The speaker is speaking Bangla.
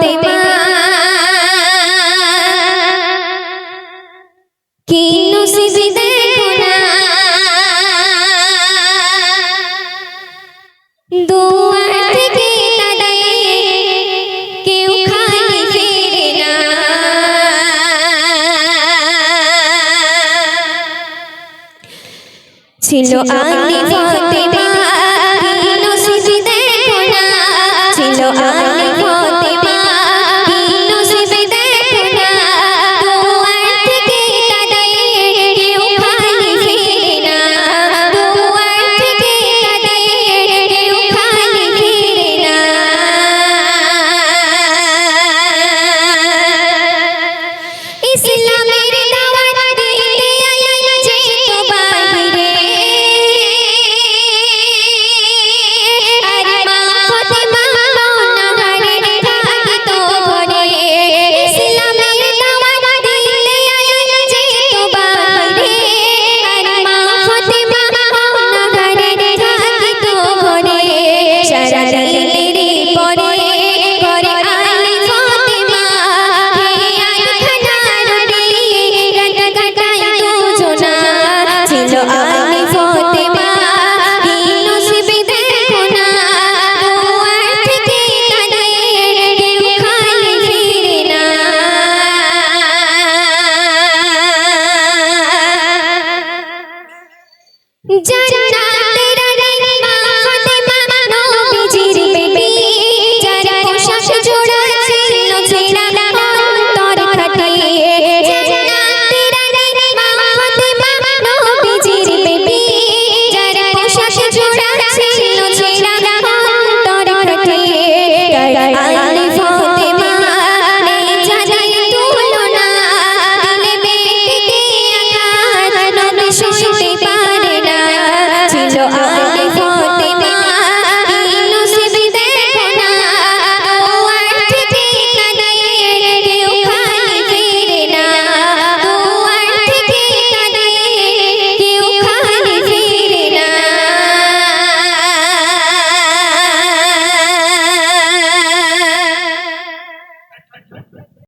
ফাতেমা কি নসিব দেখো না। দুয়ার থেকে তাদের কেউ খালি ফিরে না। ছিল আনি ফাতেমা। জানা